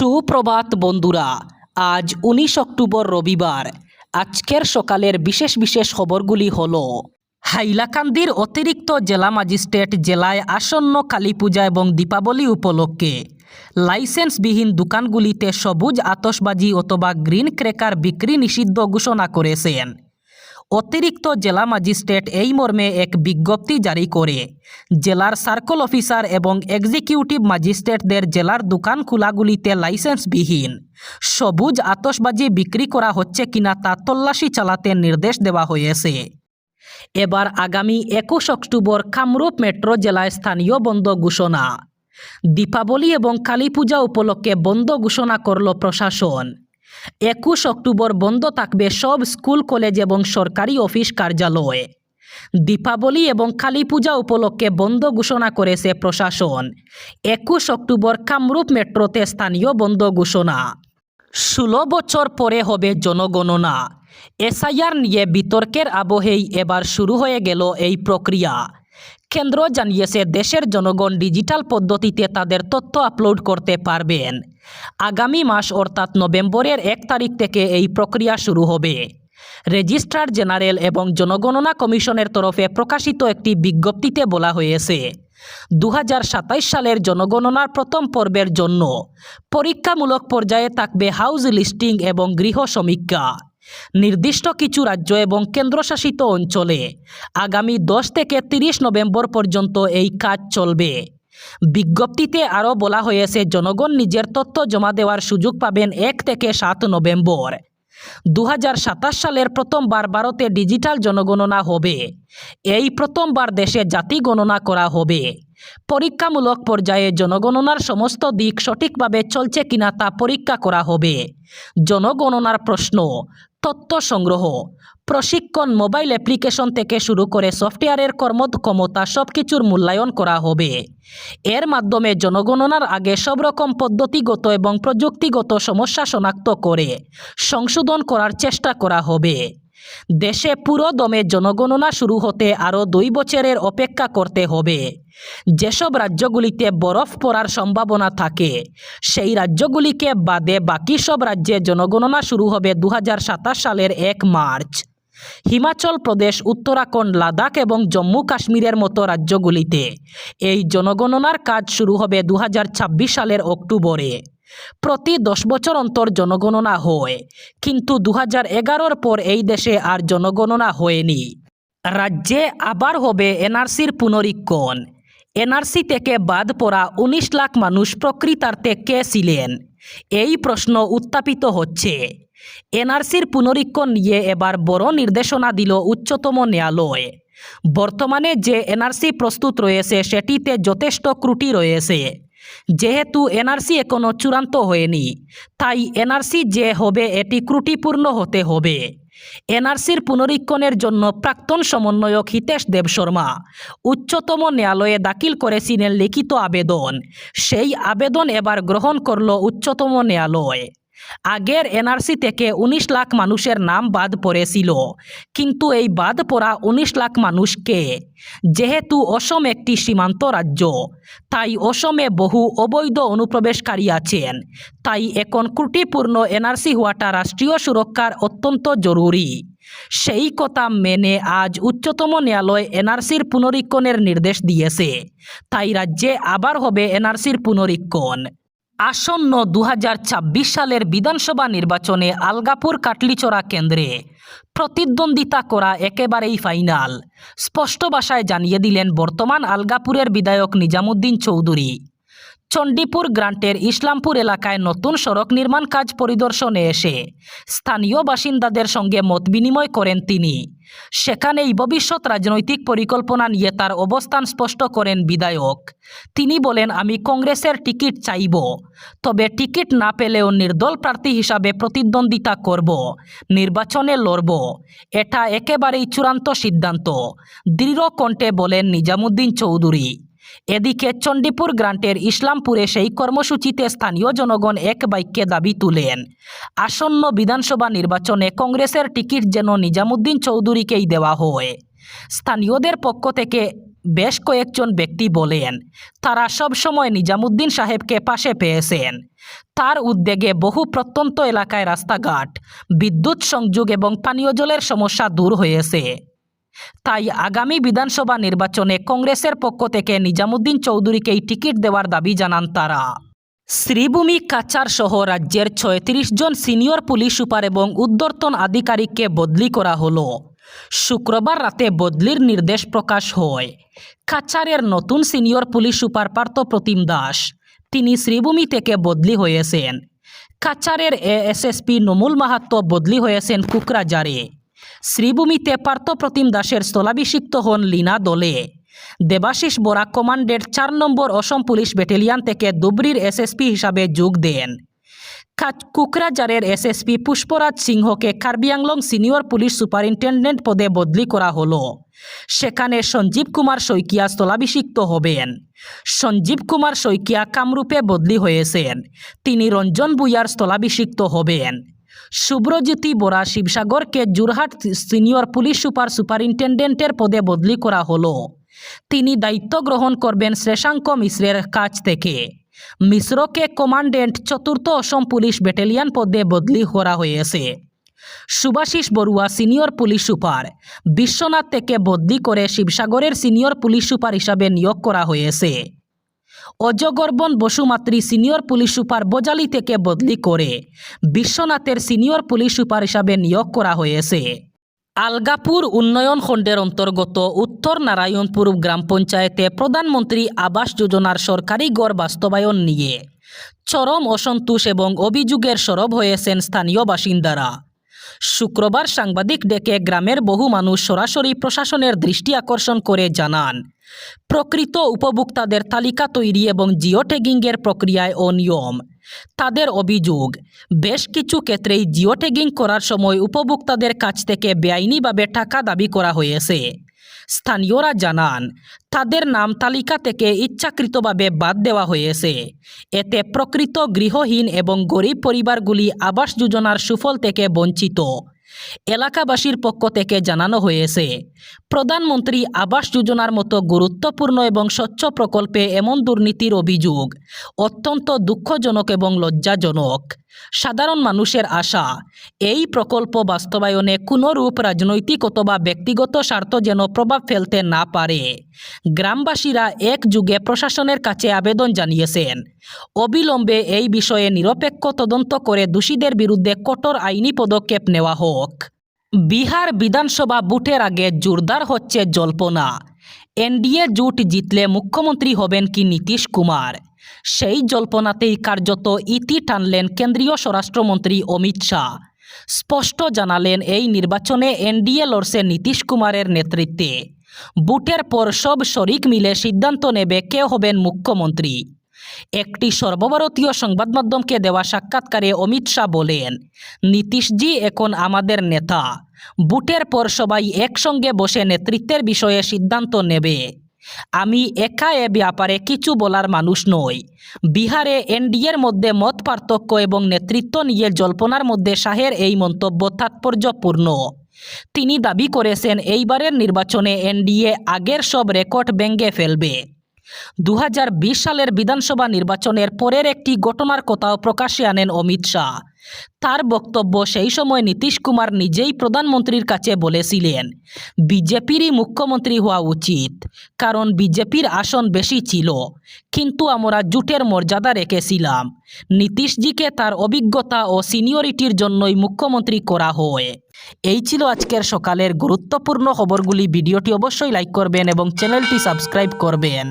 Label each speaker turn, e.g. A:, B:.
A: সুপ্রভাত বন্ধুরা, আজ উনিশ অক্টোবর রবিবার। আজকের সকালের বিশেষ বিশেষ খবরগুলি হল, হাইলাকান্দির অতিরিক্ত জেলা ম্যাজিস্ট্রেট জেলায় আসন্ন কালী পূজা এবং দীপাবলি উপলক্ষে লাইসেন্সবিহীন দোকানগুলিতে সবুজ আতসবাজি অথবা গ্রিন ক্রেকার বিক্রি নিষিদ্ধ ঘোষণা করেছেন। অতিরিক্ত জেলা ম্যাজিস্ট্রেট এই মর্মে এক বিজ্ঞপ্তি জারি করে। জেলার সার্কল অফিসার এবং এক্সিকিউটিভ ম্যাজিস্ট্রেটদের জেলার দোকান খোলাগুলিতে লাইসেন্সবিহীন সবুজ আতসবাজি বিক্রি করা হচ্ছে কিনা তা তল্লাশি চালাতে নির্দেশ দেওয়া হয়েছে। এবার আগামী একুশ অক্টোবর কামরূপ মেট্রো জেলায় স্থানীয় বন্ধ ঘোষণা। দীপাবলি এবং কালী পূজা উপলক্ষে বন্ধ ঘোষণা করল প্রশাসন। একুশ অক্টোবর বন্ধ থাকবে সব স্কুল, কলেজ এবং সরকারি অফিস কার্যালয়। দীপাবলি এবং কালী পূজা উপলক্ষে বন্ধ ঘোষণা করেছে প্রশাসন। একুশ অক্টোবর কামরূপ মেট্রোতে স্থানীয় বন্ধ ঘোষণা। ষোলো বছর পরে হবে জনগণনা। এসআইআর নিয়ে বিতর্কের আবহেই এবার শুরু হয়ে গেল এই প্রক্রিয়া। কেন্দ্র জানিয়েছে, দেশের জনগণ ডিজিটাল পদ্ধতিতে তাদের তথ্য আপলোড করতে পারবেন। আগামী মাস অর্থাৎ নভেম্বরের এক তারিখ থেকে এই প্রক্রিয়া শুরু হবে। রেজিস্ট্রার জেনারেল এবং জনগণনা কমিশনের তরফে প্রকাশিত একটি বিজ্ঞপ্তিতে বলা হয়েছে দু সালের জনগণনার প্রথম পর্বের জন্য পরীক্ষামূলক পর্যায়ে থাকবে হাউস লিস্টিং এবং গৃহ সমীক্ষা। নির্দিষ্ট কিছু রাজ্য এবং কেন্দ্রশাসিত অঞ্চলে আগামী দশ থেকে তিরিশ নভেম্বর পর্যন্ত এই কাজ চলবে। বিজ্ঞপ্তিতে আরও বলা হয়েছে, জনগণ নিজের তথ্য জমা দেওয়ার সুযোগ পাবেন এক থেকে সাত নভেম্বর। দু হাজার সাতাশ সালের প্রথমবার ভারতে ডিজিটাল জনগণনা হবে। এই প্রথমবার দেশে জাতি গণনা করা হবে। পরীক্ষামূলক পর্যায়ে জনগণনার সমস্ত দিক সঠিকভাবে চলছে কিনা তা পরীক্ষা করা হবে। জনগণনার প্রশ্ন, তথ্য সংগ্রহ। প্রশিক্ষণ মোবাইল অ্যাপ্লিকেশন থেকে শুরু করে সফটওয়্যারের কর্মক্ষমতা সব কিছুর মূল্যায়ন করা হবে। এর মাধ্যমে জনগণনার আগে সব রকম পদ্ধতিগত এবং প্রযুক্তিগত সমস্যা শনাক্ত করে সংশোধন করার চেষ্টা করা হবে। দেশে পুরো দমে জনগণনা শুরু হতে আরও দুই বছরের অপেক্ষা করতে হবে। যেসব রাজ্যগুলিতে বরফ পড়ার সম্ভাবনা থাকে, সেই রাজ্যগুলিকে বাদে বাকি সব রাজ্যে জনগণনা শুরু হবে দু হাজার সাতাশ সালের এক মার্চ। হিমাচল প্রদেশ, উত্তরাখণ্ড, লাদাখ এবং জম্মু কাশ্মীরের মতো রাজ্যগুলিতে এই জনগণনার কাজ শুরু হবে দু হাজার ছাব্বিশ সালের অক্টোবরে। প্রতি দশ বছর অন্তর জনগণনা হয়। কিন্তু দু এগারোর পর এই দেশে আর জনগণনা হয়নি। রাজ্যে আবার হবে এনআরসির পুনরীক্ষণ। এনআরসি থেকে বাদ পড়া উনিশ লাখ মানুষ প্রকৃতার্থে কে ছিলেন? এই প্রশ্ন উত্থাপিত হচ্ছে। এনআরসির পুনরীক্ষণ নিয়ে এবার বড় নির্দেশনা দিল উচ্চতম ন্যায়ালয়। বর্তমানে যে এনআরসি প্রস্তুত রয়েছে, সেটিতে যথেষ্ট ত্রুটি রয়েছে। যেহেতু এনআরসি এখনও চূড়ান্ত হয়নি, তাই এনআরসি যে হবে এটি ত্রুটিপূর্ণ হতে হবে। এনআরসির পুনরীক্ষণের জন্য প্রাক্তন সমন্বয়ক হিতেশ দেব শর্মা উচ্চতম ন্যায়ালয়ে দাখিল করেছিলেন লিখিত আবেদন। সেই আবেদন এবার গ্রহণ করল উচ্চতম ন্যায়ালয়। আগের এনআরসি থেকে ১৯ লাখ মানুষের নাম বাদ পড়েছিল। কিন্তু এই বাদ পড়া ১৯ লাখ মানুষকে যেহেতু অসম একটি সীমান্ত রাজ্য, তাই অসমে বহু অবৈধ অনুপ্রবেশকারী আছেন। তাই এখন ত্রুটিপূর্ণ এনআরসি হওয়াটা রাষ্ট্রীয় সুরক্ষার অত্যন্ত জরুরি। সেই কথা মেনে আজ উচ্চতম ন্যায়ালয় এনআরসির পুনরীক্ষণের নির্দেশ দিয়েছে। তাই রাজ্যে আবার হবে এনআরসির পুনরীক্ষণ। আসন্ন দু হাজার ছাব্বিশ সালের বিধানসভা নির্বাচনে আলগাপুর কাটলিচড়া কেন্দ্রে প্রতিদ্বন্দ্বিতা করা একেবারেই ফাইনাল। স্পষ্ট ভাষায় জানিয়ে দিলেন বর্তমান আলগাপুরের বিধায়ক নিজামুদ্দিন চৌধুরী। চণ্ডীপুর গ্রান্টের ইসলামপুর এলাকায় নতুন সড়ক নির্মাণ কাজ পরিদর্শনে এসে স্থানীয় বাসিন্দাদের সঙ্গে মত বিনিময় করেন তিনি। সেখানেই ভবিষ্যৎ রাজনৈতিক পরিকল্পনা নিয়ে তার অবস্থান স্পষ্ট করেন বিধায়ক। তিনি বলেন, আমি কংগ্রেসের টিকিট চাইব, তবে টিকিট না পেলেও নির্দল প্রার্থী হিসাবে প্রতিদ্বন্দ্বিতা করব, নির্বাচনে লড়ব। এটা একেবারেই চূড়ান্ত সিদ্ধান্ত। দৃঢ় কণ্ঠে বলেন নিজামুদ্দিন চৌধুরী। এদিকে চণ্ডীপুর গ্রান্টের ইসলামপুরে সেই কর্মসূচিতে স্থানীয় জনগণ এক বাক্যে দাবি তুলেন। আসন্ন বিধানসভা নির্বাচনে কংগ্রেসের টিকিট যেন নিজামুদ্দিন চৌধুরীকেই দেওয়া হয়। স্থানীয়দের পক্ষ থেকে বেশ কয়েকজন ব্যক্তি বলেন, তারা সবসময় নিজামুদ্দিন সাহেবকে পাশে পেয়েছেন। তার উদ্যোগে বহু প্রত্যন্ত এলাকায় রাস্তাঘাট, বিদ্যুৎ সংযোগ এবং পানীয় জলের সমস্যা দূর হয়েছে। তাই আগামী বিধানসভা নির্বাচনে কংগ্রেসের পক্ষ থেকে নিজামুদ্দিন চৌধুরীকেই টিকিট দেওয়ার দাবি জানান তারা। শ্রীভূমি কাচার সহ রাজ্যের ছয়ত্রিশ জন সিনিয়র পুলিশ সুপার এবং উদ্যর্তন আধিকারিককে বদলি করা হলো। শুক্রবার রাতে বদলির নির্দেশ প্রকাশ হয়। কাচারের নতুন senior police super Partha Pratim Das, তিনি শ্রীভূমি থেকে বদলি হয়েছেন। কাচারের এএসএসপি নমুল মাহাত্ম বদলি হয়েছেন কুকরাজারে শ্রীভূমিতে পার্থ প্রতিম দাসের স্থলাভিষিক্ত হন লীনা দলে। দেবাশিস বরা কমান্ডের চার নম্বর অসম পুলিশ ব্যাটেলিয়ান থেকে দুবরির এসএসপি হিসাবে যোগ দেন। কুকরাজারের এসএসপি পুষ্পরাজ সিংহকে Karbi Anglong senior police superintendent পদে বদলি করা হলো। সেখানে সঞ্জীব কুমার শইকিয়া স্থলাভিষিক্ত হবেন। সঞ্জীব কুমার শইকিয়া কামরূপে বদলি হয়েছেন। তিনি রঞ্জন বুয়ার স্থলাভিষিক্ত হবেন। শুভ্রজ্যোতি বরা শিবসাগরকে যোরহাট সিনিয়র পুলিশ সুপার সুপারিনটেন্ডেন্টের পদে বদলি করা হলো। তিনি দায়িত্ব গ্রহণ করবেন শ্রেশাঙ্ক মিশ্রের কাছ থেকে। মিশ্রকে কমান্ডেন্ট চতুর্থ অসম পুলিশ ব্যাটালিয়ান পদে বদলি করা হয়েছে Subhashis Baruah senior police super Biswanath থেকে বদলি করে শিবসাগরের সিনিয়র পুলিশ সুপার হিসাবে নিয়োগ করা হয়েছে অজগর্বন Basumatary senior police super Bajali থেকে বদলি করে বিশ্বনাথের সিনিয়র পুলিশ সুপার হিসাবে নিয়োগ করা হয়েছে। আলগাপুর উন্নয়ন খণ্ডের অন্তর্গত উত্তর নারায়ণপুর গ্রাম পঞ্চায়েতে প্রধানমন্ত্রী আবাস যোজনার সরকারি গড় বাস্তবায়ন নিয়ে চরম অসন্তোষ এবং অভিযোগের সরব হয়েছেন স্থানীয় বাসিন্দারা। শুক্রবার সাংবাদিক ডেকে গ্রামের বহু মানুষ সরাসরি প্রশাসনের দৃষ্টি আকর্ষণ করে জানান প্রকৃত উপভোক্তাদের তালিকা তৈরি এবং জিও ট্যাগিংয়ের প্রক্রিয়ায় অনিয়ম তাদের অভিযোগ, বেশ কিছু ক্ষেত্রেই জিও ট্যাগিং করার সময় উপভোক্তাদের কাছ থেকে বেআইনিভাবে টাকা দাবি করা হয়েছে। স্থানীয়রা জানান, তাদের নাম তালিকা থেকে ইচ্ছাকৃতভাবে বাদ দেওয়া হয়েছে। এতে প্রকৃত গৃহহীন এবং গরিব পরিবারগুলি আবাস যোজনার সুফল থেকে বঞ্চিত। এলাকাবাসীর পক্ষ থেকে জানানো হয়েছে, প্রধানমন্ত্রী আবাস যোজনার মতো গুরুত্বপূর্ণ এবং স্বচ্ছ প্রকল্পে এমন দুর্নীতির অভিযোগ অত্যন্ত দুঃখজনক এবং লজ্জাজনক। সাধারণ মানুষের আশা। এই প্রকল্প বাস্তবায়নে কোনো রূপ রাজনৈতিক অথবা ব্যক্তিগত স্বার্থ যেন প্রভাব ফেলতে না পারে। গ্রামবাসীরা এক যুগে প্রশাসনের কাছে আবেদন জানিয়েছেন, অবিলম্বে এই বিষয়ে নিরপেক্ষ তদন্ত করে দোষীদের বিরুদ্ধে কঠোর আইনি পদক্ষেপ নেওয়া হোক। বিহার বিধানসভা ভোটের আগে জোরদার হচ্ছে জল্পনা। এনডিএ জোট জিতলে মুখ্যমন্ত্রী হবেন কি নীতিশ কুমার? সেই জল্পনাতেই কার্যত ইতি টানলেন কেন্দ্রীয় স্বরাষ্ট্রমন্ত্রী অমিত শাহ। স্পষ্ট জানালেন এই নির্বাচনে এনডিএ লড়ছে নীতিশ কুমারের নেতৃত্বে। বুটের পর সব শরিক মিলে সিদ্ধান্ত নেবে কে হবেন মুখ্যমন্ত্রী। একটি সর্বভারতীয় সংবাদ মাধ্যমকে দেওয়া সাক্ষাৎকারে অমিত শাহ বলেন, নীতিশজি এখন আমাদের নেতা। বুটের পর সবাই একসঙ্গে বসে নেতৃত্বের বিষয়ে সিদ্ধান্ত নেবে। আমি একা এ ব্যাপারে কিছু বলার মানুষ নই। বিহারে এনডিএর মধ্যে মত পার্থক্য এবং নেতৃত্ব নিয়ে জল্পনার মধ্যে শাহের এই মন্তব্য তাৎপর্যপূর্ণ। তিনি দাবি করেছেন, এইবারের নির্বাচনে এনডিএ আগের সব রেকর্ড ভেঙে ফেলবে। দু হাজার বিশ সালের বিধানসভা নির্বাচনের পরের একটি ঘটনার কথাও প্রকাশ্যে আনেন অমিত শাহ। তার বক্তব্য সেই সময় নীতিশ কুমার নিজেই প্রধানমন্ত্রীর কাছে বলেছিলেন, বিজেপিরই মুখ্যমন্ত্রী হওয়া উচিত, কারণ বিজেপির আসন বেশি ছিল, কিন্তু আমরা জুটের মর্যাদা রেখেছিলাম। নীতিশজিকে তার অভিজ্ঞতা ও সিনিয়রিটির জন্যই মুখ্যমন্ত্রী করা হয়। এই ছিল আজকের সকালের গুরুত্বপূর্ণ খবরগুলি। ভিডিওটি অবশ্যই লাইক করবেন এবং চ্যানেলটি সাবস্ক্রাইব করবেন।